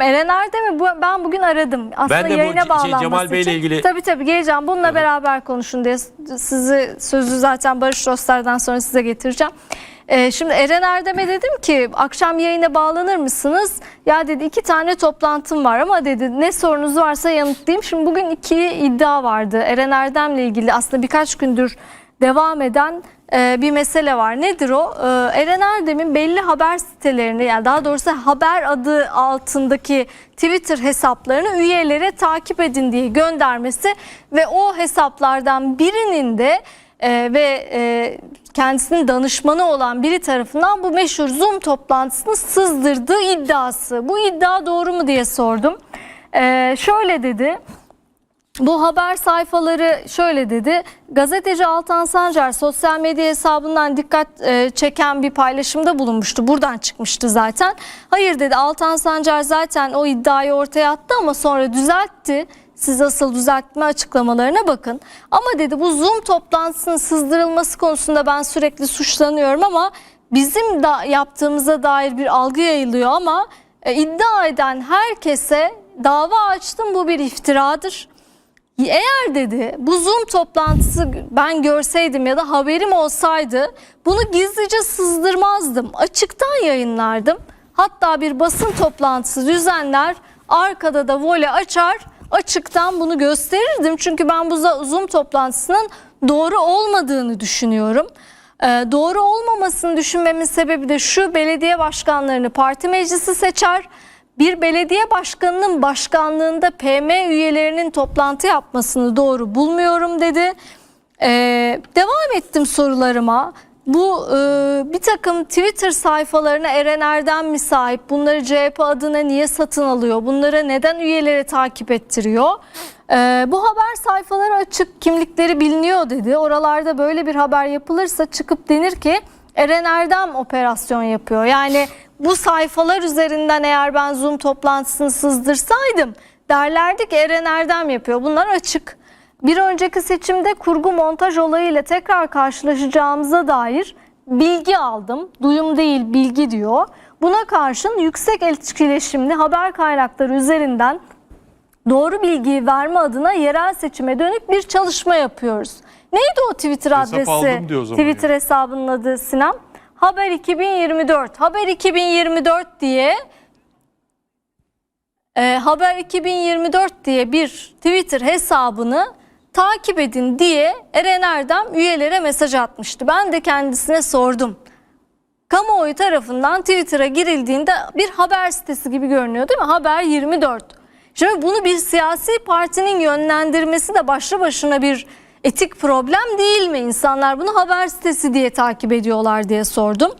Eren Erdem'i bu, ben bugün aradım. Aslında Ben de bu yayına şey, bağlanması Cemal Bey'le ilgili- Tabii tabii geleceğim. Bununla beraber konuşun diye sizi sözü zaten Barış Dostlar'dan sonra size getireceğim. Ee, şimdi Eren Erdem'e dedim ki akşam yayına bağlanır mısınız? Ya dedi iki tane toplantım var ama dedi ne sorunuz varsa yanıtlayayım. Şimdi bugün iki iddia vardı. Eren Erdem'le ilgili aslında birkaç gündür devam eden bir mesele var. Nedir o? E, Eren Erdem'in belli haber sitelerini yani daha doğrusu haber adı altındaki Twitter hesaplarını üyelere takip edin diye göndermesi ve o hesaplardan birinin de e, ve e, kendisinin danışmanı olan biri tarafından bu meşhur Zoom toplantısını sızdırdığı iddiası. Bu iddia doğru mu diye sordum. E, şöyle dedi. Bu haber sayfaları şöyle dedi. Gazeteci Altan Sancar sosyal medya hesabından dikkat e, çeken bir paylaşımda bulunmuştu. Buradan çıkmıştı zaten. Hayır dedi Altan Sancar zaten o iddiayı ortaya attı ama sonra düzeltti. Siz asıl düzeltme açıklamalarına bakın. Ama dedi bu Zoom toplantısının sızdırılması konusunda ben sürekli suçlanıyorum ama bizim da yaptığımıza dair bir algı yayılıyor ama e, iddia eden herkese dava açtım bu bir iftiradır. Eğer dedi bu Zoom toplantısı ben görseydim ya da haberim olsaydı bunu gizlice sızdırmazdım. Açıktan yayınlardım. Hatta bir basın toplantısı düzenler arkada da vole açar açıktan bunu gösterirdim. Çünkü ben bu Zoom toplantısının doğru olmadığını düşünüyorum. Ee, doğru olmamasını düşünmemin sebebi de şu belediye başkanlarını parti meclisi seçer bir belediye başkanının başkanlığında PM üyelerinin toplantı yapmasını doğru bulmuyorum dedi. Ee, devam ettim sorularıma. Bu e, bir takım Twitter sayfalarına Eren Erdem mi sahip? Bunları CHP adına niye satın alıyor? Bunları neden üyeleri takip ettiriyor? Ee, bu haber sayfaları açık, kimlikleri biliniyor dedi. Oralarda böyle bir haber yapılırsa çıkıp denir ki Eren Erdem operasyon yapıyor. Yani bu sayfalar üzerinden eğer ben Zoom toplantısını sızdırsaydım derlerdi ki Eren Erdem yapıyor. Bunlar açık. Bir önceki seçimde kurgu montaj olayıyla tekrar karşılaşacağımıza dair bilgi aldım. Duyum değil bilgi diyor. Buna karşın yüksek etkileşimli haber kaynakları üzerinden doğru bilgiyi verme adına yerel seçime dönük bir çalışma yapıyoruz. Neydi o Twitter Hesap adresi? aldım diyor o zaman Twitter hesabının adı Sinan. Haber 2024. Haber 2024 diye e, Haber 2024 diye bir Twitter hesabını takip edin diye Eren Erdem üyelere mesaj atmıştı. Ben de kendisine sordum. Kamuoyu tarafından Twitter'a girildiğinde bir haber sitesi gibi görünüyor değil mi? Haber 24. Şimdi bunu bir siyasi partinin yönlendirmesi de başlı başına bir etik problem değil mi? İnsanlar bunu haber sitesi diye takip ediyorlar diye sordum.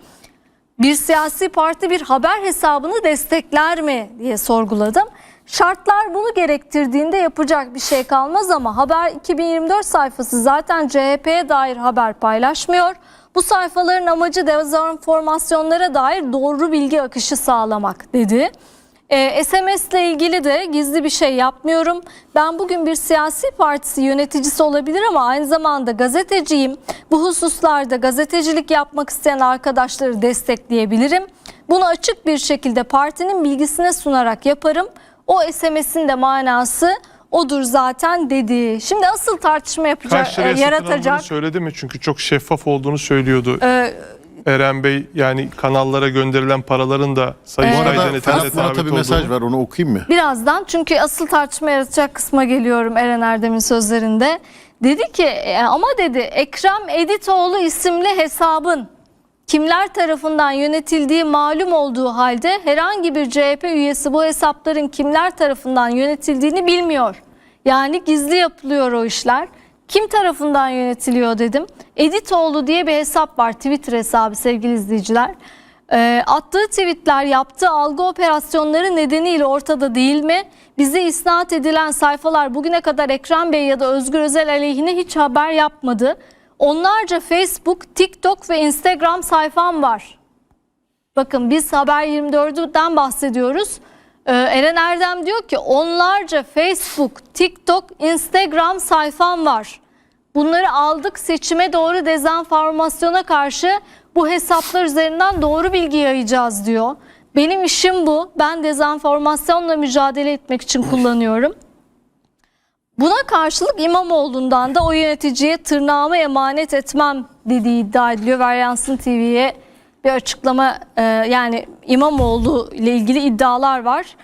Bir siyasi parti bir haber hesabını destekler mi diye sorguladım. Şartlar bunu gerektirdiğinde yapacak bir şey kalmaz ama Haber 2024 sayfası zaten CHP'ye dair haber paylaşmıyor. Bu sayfaların amacı dezenformasyonlara dair doğru bilgi akışı sağlamak dedi. Ee, SMS ile ilgili de gizli bir şey yapmıyorum. Ben bugün bir siyasi partisi yöneticisi olabilir ama aynı zamanda gazeteciyim. Bu hususlarda gazetecilik yapmak isteyen arkadaşları destekleyebilirim. Bunu açık bir şekilde partinin bilgisine sunarak yaparım. O SMS'in de manası odur zaten dedi. Şimdi asıl tartışma yapacak, Kaç liraya e, satın yaratacak. aldığını söyledi mi? Çünkü çok şeffaf olduğunu söylüyordu. Ee, Eren Bey yani kanallara gönderilen paraların da Bu Sayıştay arada denetine Ferhat Murat'a bir mesaj var onu okuyayım mı? Birazdan çünkü asıl tartışma yaratacak kısma geliyorum Eren Erdem'in sözlerinde. Dedi ki e, ama dedi Ekrem Editoğlu isimli hesabın kimler tarafından yönetildiği malum olduğu halde herhangi bir CHP üyesi bu hesapların kimler tarafından yönetildiğini bilmiyor. Yani gizli yapılıyor o işler. Kim tarafından yönetiliyor dedim. Editoğlu diye bir hesap var Twitter hesabı sevgili izleyiciler. E, attığı tweetler yaptığı algı operasyonları nedeniyle ortada değil mi? Bize isnat edilen sayfalar bugüne kadar Ekrem Bey ya da Özgür Özel aleyhine hiç haber yapmadı. Onlarca Facebook, TikTok ve Instagram sayfam var. Bakın biz Haber 24'den bahsediyoruz. Ee, Eren Erdem diyor ki onlarca Facebook, TikTok, Instagram sayfam var. Bunları aldık seçime doğru dezenformasyona karşı bu hesaplar üzerinden doğru bilgi yayacağız diyor. Benim işim bu. Ben dezenformasyonla mücadele etmek için kullanıyorum. Buna karşılık İmamoğlu'ndan da o yöneticiye tırnağımı emanet etmem dediği iddia ediliyor. Veryansın TV'ye bir açıklama e, yani İmamoğlu ile ilgili iddialar var.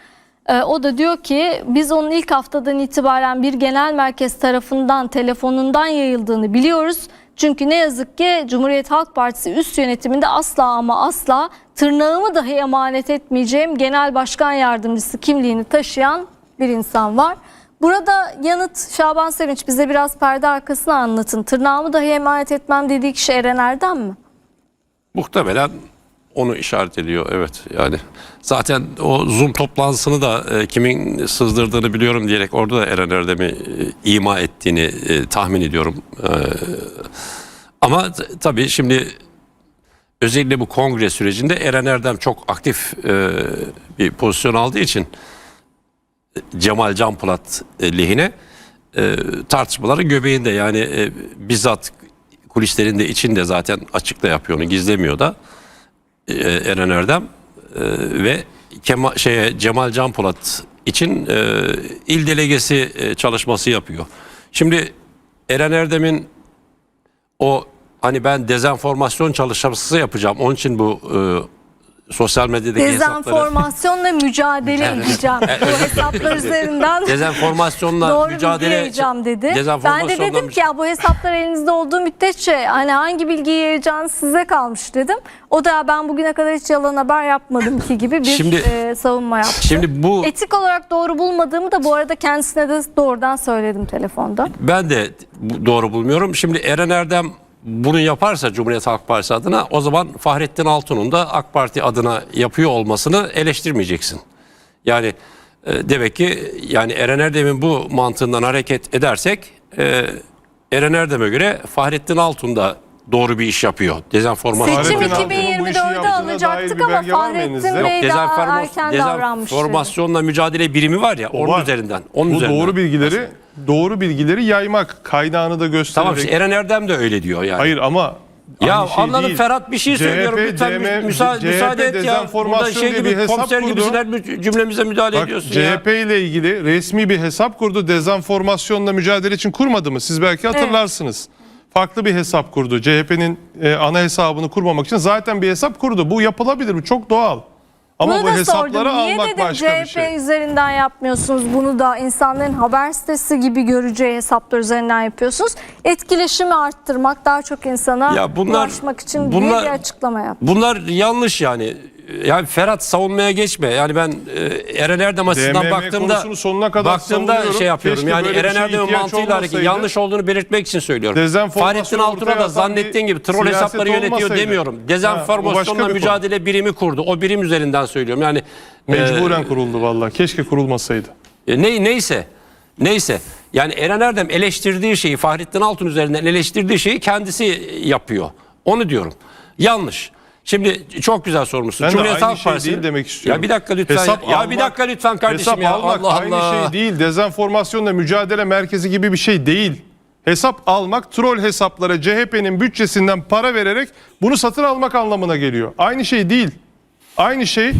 E, o da diyor ki biz onun ilk haftadan itibaren bir genel merkez tarafından telefonundan yayıldığını biliyoruz. Çünkü ne yazık ki Cumhuriyet Halk Partisi üst yönetiminde asla ama asla tırnağımı dahi emanet etmeyeceğim genel başkan yardımcısı kimliğini taşıyan bir insan var. Burada yanıt Şaban Sevinç bize biraz perde arkasını anlatın. Tırnağımı dahi emanet etmem dediği kişi Eren Erdem mi? Muhtemelen onu işaret ediyor. Evet yani zaten o Zoom toplantısını da e, kimin sızdırdığını biliyorum diyerek orada da Eren Erdem'i e, ima ettiğini e, tahmin ediyorum. E, ama tabii şimdi özellikle bu kongre sürecinde Eren Erdem çok aktif e, bir pozisyon aldığı için e, Cemal Canpolat e, lehine e, tartışmaların göbeğinde. Yani e, bizzat kulislerinde içinde zaten açıkta yapıyor onu gizlemiyor da e, Eren Erdem E, ve Kemal, şeye, Cemal Can Polat için e, il delegesi e, çalışması yapıyor. Şimdi Eren Erdem'in o hani ben dezenformasyon çalışması yapacağım onun için bu sosyal medyadaki hesapları Dezenformasyonla mücadele edeceğim. Bu hesaplar üzerinden dezenformasyonla doğru mücadele yayacağım dedi. Ben de dedim ki ya bu hesaplar elinizde olduğu müddetçe hani hangi bilgiyi yayacağınız size kalmış dedim. O da ben bugüne kadar hiç yalan haber yapmadım ki gibi bir Şimdi- e, savunma yaptı. Şimdi bu Etik olarak doğru bulmadığımı da bu arada kendisine de doğrudan söyledim telefonda. Ben de bu- doğru bulmuyorum. Şimdi Eren Erdem bunu yaparsa Cumhuriyet Halk Partisi adına o zaman Fahrettin Altun'un da AK Parti adına yapıyor olmasını eleştirmeyeceksin. Yani e, demek ki yani Eren Erdem'in bu mantığından hareket edersek e, ErenErdem'e göre Fahrettin Altun da doğru bir iş yapıyor. Dezenformasyon. Seçim Fahrettin bu işi 2024'de yaptığına alacaktık bir ama belge var mı Fahrettin elinizde? Bey daha erken davranmış. dedi. dezenformasyonla mücadele birimi var ya onun var. üzerinden. Onun Bu üzerinden. doğru bilgileri doğru bilgileri yaymak, kaynağını da göstererek. Tamam işte Eren Erdem de öyle diyor yani. Hayır ama Ya aynı şey anladım değil. Ferhat bir şey söylüyorum CHP, lütfen DM, müsa- CHP müsaade et ya. Burada dezenformasyon şey diye bir gibi hesap komiser kurdu. gibisin her bir cümlemize müdahale Bak ediyorsun ya. CHP ile ilgili resmi bir hesap kurdu. Dezenformasyonla mücadele için kurmadı mı? Siz belki hatırlarsınız. Farklı bir hesap kurdu. CHP'nin e, ana hesabını kurmamak için zaten bir hesap kurdu. Bu yapılabilir. Bu çok doğal. Ama Bunu bu da hesapları sordum. Niye almak dedim başka CHP bir şey. üzerinden yapmıyorsunuz bunu da insanların haber sitesi gibi göreceği hesaplar üzerinden yapıyorsunuz. Etkileşimi arttırmak daha çok insana Ya bunlar- ulaşmak için bunlar- bir açıklama yaptı. Bunlar yanlış yani. Yani Ferhat savunmaya geçme. Yani ben e, Eren Erdem açısından DMM baktığımda konusunu sonuna kadar baktığımda savunuyorum. şey yapıyorum. Keşke yani böyle bir Eren şeye Erdem'in ihtiyaç mantığıyla hareket olmasaydı. yanlış olduğunu belirtmek için söylüyorum. Dezenformasyon Fahrettin Altun'a ortaya da atan bir zannettiğin gibi troll siyaset hesapları yönetiyor olmasaydı. demiyorum. Ha, o başka Dezenformasyonla bir konu. mücadele birimi kurdu. O birim üzerinden söylüyorum. Yani e, Mecburen kuruldu vallahi. Keşke kurulmasaydı. E, ne, neyse. Neyse. Yani Eren Erdem eleştirdiği şeyi Fahrettin Altun üzerinden eleştirdiği şeyi kendisi yapıyor. Onu diyorum. Yanlış. Şimdi çok güzel sormuşsun. Ben de Cumhuriyet aynı Halk şey Partisi. değil demek istiyorum. Ya bir dakika lütfen. Hesap ya almak- bir dakika lütfen kardeşim Hesap ya. almak Allah aynı Allah. şey değil. Dezenformasyonla mücadele merkezi gibi bir şey değil. Hesap almak troll hesaplara CHP'nin bütçesinden para vererek bunu satın almak anlamına geliyor. Aynı şey değil. Aynı şey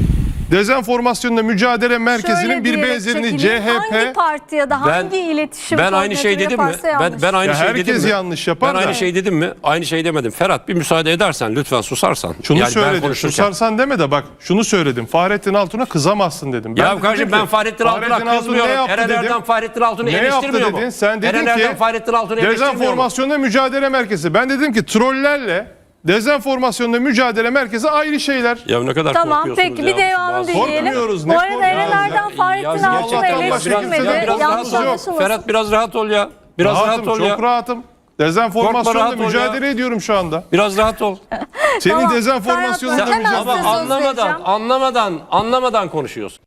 dezenformasyonla mücadele merkezinin Şöyle bir benzerini çekileyim. Hangi CHP parti ya da Ben- hangi iletişim Ben aynı şey dedim mi? Ben, ben aynı Ya şey dedim herkes mi? yanlış yapar Ben da. aynı şey dedim mi? Aynı şey demedim. Ferhat bir müsaade edersen lütfen susarsan. şunu Yani ben söyledim. Susarsan deme de bak şunu söyledim. Fahrettin Altun'a kızamazsın dedim. Ya de kardeşim dedim ben Fahrettin Altun'a kızmıyorum. ne yaptı Eren dedim. Erdem Fahrettin Altun'u eleştirmiyor mu? dedin? Sen dedin Eren ki Erdem Fahrettin Altun'u eleştirmiyor mu? Dezenformasyonla mücadele merkezi. Ben dedim ki trollerle dezenformasyonla mücadele merkezi ayrı şeyler. Ya ne kadar Tamam korkuyorsunuz peki ya. bir devamını Bazı- dinleyelim. Korkmuyoruz, Bu ne arada Eren korkuyoruz? Ya- Fahrettin Yaz Altun'u gerçekten başka eleştirmedi. kimseden biraz Yanlış rahatsız yok. anlaşılmasın. Ferhat biraz rahat ol ya. Biraz rahatım, rahat ol çok ya. rahatım. Dezenformasyonla rahat ol ya. mücadele ediyorum şu anda. Biraz rahat ol. Senin Tamam, dezenformasyonla Ferhat, mücadele hemen Ama size söz anlamadan, vereceğim. anlamadan, anlamadan konuşuyorsun.